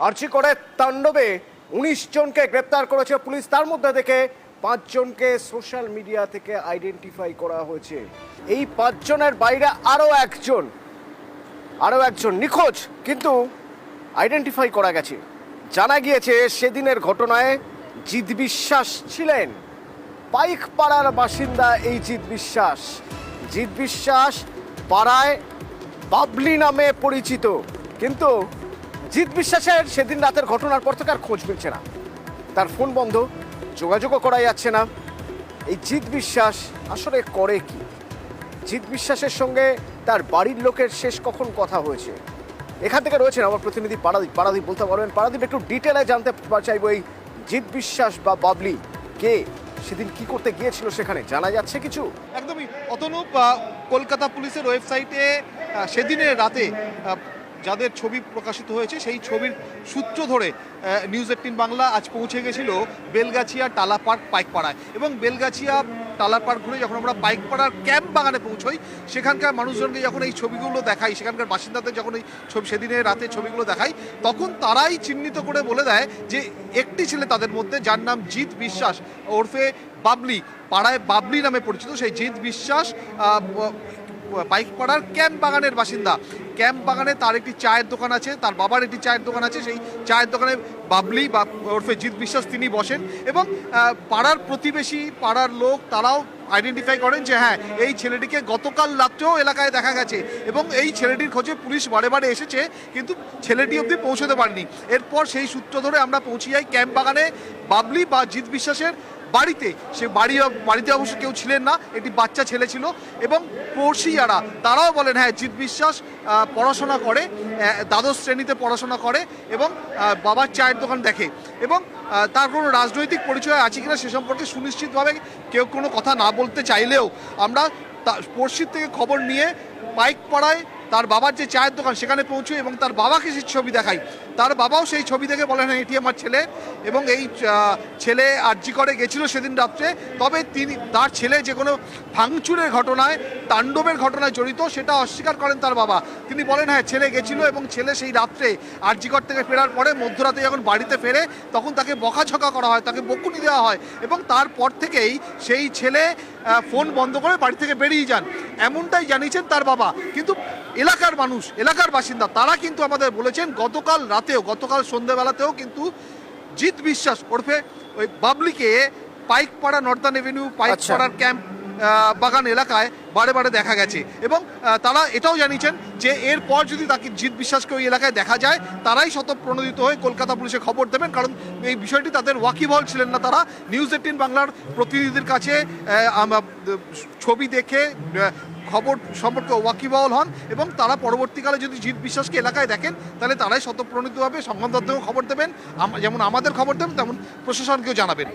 আর্চি করে তাণ্ডবে উনিশ জনকে গ্রেপ্তার করেছে পুলিশ। তার মধ্যে থেকে পাঁচজনকে সোশ্যাল মিডিয়া থেকে আইডেন্টিফাই করা হয়েছে। এই পাঁচজনের বাইরে আরও একজন আরও একজন নিখোঁজ কিন্তু আইডেন্টিফাই করা গেছে। জানা গিয়েছে সেদিনের ঘটনায় জিৎ বিশ্বাস ছিলেন। পাইকপাড়ার বাসিন্দা এই জিৎ বিশ্বাস। জিৎ বিশ্বাস পাড়ায় বাবলি নামে পরিচিত। কিন্তু জিৎ বিশ্বাসের সেদিন রাতের ঘটনার পর থেকে আর খোঁজ মিলছে না। তার ফোন বন্ধ, যোগাযোগও করা যাচ্ছে না। এই জিৎ বিশ্বাস আসলে করে কি? জিৎ বিশ্বাসের সঙ্গে তার বাড়ির লোকের শেষ কখন কথা হয়েছে? এখান থেকে রয়েছেন আমার প্রতিনিধি পারাদীপ। পারাদীপ, বলতে পারবেন, পারাদীপ, একটু ডিটেলে জানতে চাইব এই জিৎ বিশ্বাস বা বাবলি, কে সেদিন কি করতে গিয়েছিল সেখানে? জানা যাচ্ছে কিছু? একদমই। অতনুপ কলকাতা পুলিশের ওয়েবসাইটে সেদিনের রাতে যাদের ছবি প্রকাশিত হয়েছে, সেই ছবির সূত্র ধরে নিউজ এইটিন বাংলা আজ পৌঁছে গেছিল বেলগাছিয়া টালা পার্ক পাইকপাড়ায়। এবং বেলগাছিয়া টালা পার্ক ঘুরে যখন আমরা পাইকপাড়ার ক্যাম্প বাগানে পৌঁছই, সেখানকার মানুষজনকে যখন এই ছবিগুলো দেখাই, সেখানকার বাসিন্দাদের যখন এই ছবি সেদিনের রাতে ছবিগুলো দেখাই, তখন তারাই চিহ্নিত করে বলে দেয় যে, একটি ছেলে তাদের মধ্যে, যার নাম জিৎ বিশ্বাস ওরফে বাবলি, পাড়ায় বাবলি নামে পরিচিত। সেই জিৎ বিশ্বাস পাইকপাড়ার ক্যাম্প বাগানের বাসিন্দা। ক্যাম্প বাগানে তার একটি চায়ের দোকান আছে, তার বাবার একটি চায়ের দোকান আছে, সেই চায়ের দোকানে বাবলি বা ওরফে জিৎ বিশ্বাস তিনি বসেন এবং পাড়ার প্রতিবেশী, পাড়ার লোক তারাও আইডেন্টিফাই করেন যে হ্যাঁ এই ছেলেটিকে গতকাল রাত্রেও এলাকায় দেখা গেছে এবং এই ছেলেটির খোঁজে পুলিশ বারে বারে এসেছে, কিন্তু ছেলেটি অবধি পৌঁছতে পারেনি। এরপর সেই সূত্র ধরে আমরা পৌঁছে যাই ক্যাম্প বাগানে বাবলি বা জিৎ বিশ্বাসের বাড়িতে, সে বাড়ি বাড়িতে অবশ্য কেউ ছিলেন না, একটি বাচ্চা ছেলে ছিল এবং পড়শি যারা তারাও বলেন হ্যাঁ জিৎ বিশ্বাস পড়াশোনা করে দ্বাদশ শ্রেণীতে পড়াশোনা করে এবং বাবার চায়ের দোকান দেখে এবং তার কোনো রাজনৈতিক পরিচয় আছে কিনা সে সম্পর্কে সুনিশ্চিতভাবে কেউ কোনো কথা না বলতে চাইলেও আমরা পড়শির থেকে খবর নিয়ে বাইক পাড়ায় তার বাবার যে চায়ের দোকান সেখানে পৌঁছে এবং তার বাবাকে সেই ছবি দেখাই। তার বাবাও সেই ছবি দেখে বলেন হ্যাঁ এটি আমার ছেলে। এবং এই ছেলে আর্জি করে গেছিল সেদিন রাত্রে। তবে তিনি, তার ছেলে যে কোনো ভাঙচুরের ঘটনায়, তাণ্ডবের ঘটনায় জড়িত, সেটা অস্বীকার করেন তার বাবা। তিনি বলেন হ্যাঁ ছেলে গেছিল এবং ছেলে সেই রাত্রে আর্জিকর থেকে ফেরার পরে মধ্যরাতে যখন বাড়িতে ফেরে, তখন তাকে বকাঝকা করা হয়, তাকে বকুনি দেওয়া হয় এবং তারপর থেকেই সেই ছেলে ফোন বন্ধ করে বাড়ি থেকে বেরিয়ে যান। এমনটাই জানিয়েছেন তার বাবা। কিন্তু এলাকার মানুষ এলাকার বাসিন্দা তারা কিন্তু আমাদের বলেছেন গতকাল রাতেও গতকাল সন্ধ্যেবেলাতেও কিন্তু জিৎ বিশ্বাস ওরফে ওই বাবলিকে পাইকপাড়া নর্দার্ন এভিনিউ পাইকপাড়ার ক্যাম্প বাগান এলাকায় বারে বারে দেখা গেছে। এবং তারা এটাও জানিয়েছেন যে এরপর যদি তাকে জিৎ বিশ্বাসকে ওই এলাকায় দেখা যায় তারাই শতপ্রণোদিত হয়ে কলকাতা পুলিশে খবর দেবেন। কারণ এই বিষয়টি তাদের ওয়াকিবহল ছিলেন না তারা। নিউজ এইটিন বাংলার প্রতিনিধিদের কাছে ছবি দেখে খবর সম্পর্কে ওয়াকিবাউল হন এবং তারা পরবর্তীকালে যদি জিৎ বিশ্বাসকে এলাকায় দেখেন, তাহলে তারাই শতপ্রণীতভাবে সংবাদদাতাকেও খবর দেবেন। যেমন আমাদের খবর দেবেন, তেমন প্রশাসনকেও জানাবেন।